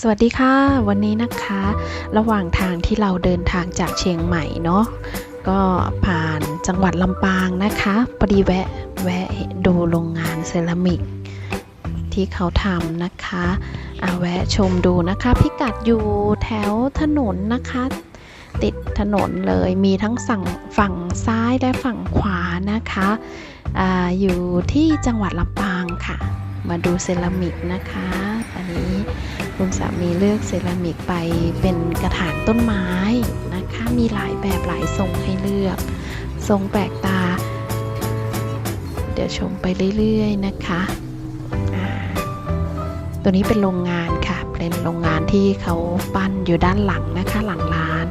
สวัสดีค่ะ วันนี้นะคะ ระหว่างทางที่เราเดินทางจากเชียงใหม่เนาะก็ผ่านจังหวัดลำปางนะคะพอดีแวะแวะดูโรงงานเซรามิก ที่เขาทำนะคะอาแวะชมดูนะคะ พิกัดอยู่แถวถนนนะคะ ติดถนนเลยมีทั้งสั่งฝั่งซ้ายและฝั่งขวานะคะออยู่ที่จังหวัดลำปางค่ะ มาดูเซรามิกนะคะ อันนี้ คุณสามีเลือกเซรามิกไปเป็นกระถางต้นไม้นะคะมีหลายแบบหลายทรงให้เลือก ทรงแปลกตา เดี๋ยวชมไปเรื่อยๆนะคะ ตัวนี้เป็นโรงงานค่ะ เป็นโรงงานที่เขาปั้นอยู่ด้านหลังนะคะหลังร้าน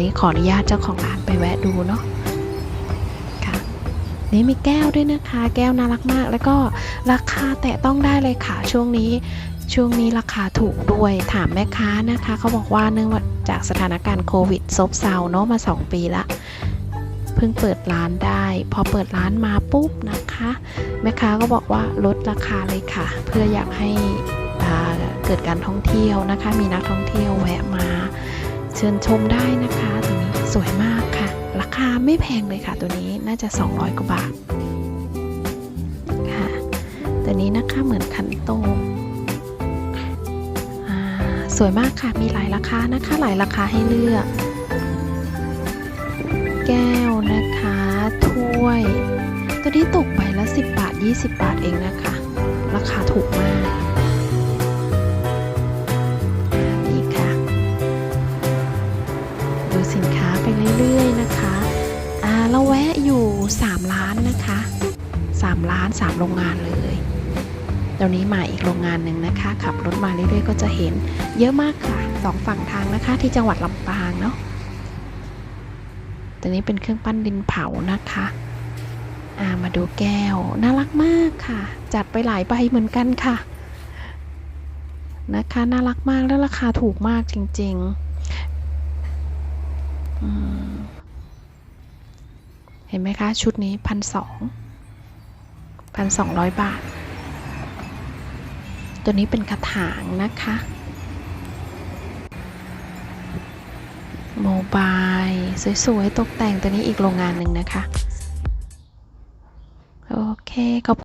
นี้ขออนุญาตเจ้าของร้านไปแวะดูเนาะค่ะนี่มีแก้วด้วยนะคะ แก้วน่ารักมาก แล้วก็ราคาแตะต้องได้เลยค่ะ ช่วงนี้ ช่วงนี้ราคาถูกด้วยถามแม่ค้านะคะเขาบอกว่าเนื่องจากสถานการณ์โควิดซบเซาเนาะมา 2 ปีละเพิ่งเปิดร้านได้ พอเปิดร้านมาปุ๊บนะคะ แม่ค้าก็บอกว่าลดราคาเลยค่ะ เพื่ออยากให้เกิดการท่องเที่ยวนะคะ มีนักท่องเที่ยวแวะมา เชิญชมได้นะคะตัวนี้สวยมากค่ะ ราคาไม่แพงเลยค่ะ ตัวนี้น่าจะ 200 กว่าบาทค่ะตัวนี้นะคะเหมือนขันโต สวยมากค่ะ มีหลายราคานะคะ หลายราคาให้เลือก แก้วนะคะ ถ้วย ตัวนี้ตกใบละ 10 บาท 20 บาทเองนะคะ ราคาถูกมากนี่ค่ะ ดูสินค้าไปเรื่อยๆนะคะอ่าเราแวะอยู่ 3 ร้านนะคะ 3 ร้าน 3 โรงงานเลย ตอนนี้มาอีกโรงงานหนึ่งนะคะ ขับรถมาเรื่อยๆก็จะเห็นเยอะมากค่ะสองฝั่งทางนะคะที่จังหวัดลำปางเนาะตัวนี้เป็นเครื่องปั้นดินเผานะคะามาดูแก้ว น่ารักมากค่ะ จัดไปหลายใบเหมือนกันค่ะ นะคะ น่ารักมากแล้วราคาถูกมากจริงๆ เห็นไหมคะ ชุดนี้พันสองพันสองร้อยบาท ตัวนี้เป็นกระถางนะคะโมบายสวยๆ ตกแต่งตัวนี้อีกโรงงานหนึ่งนะคะ โอเคขอบ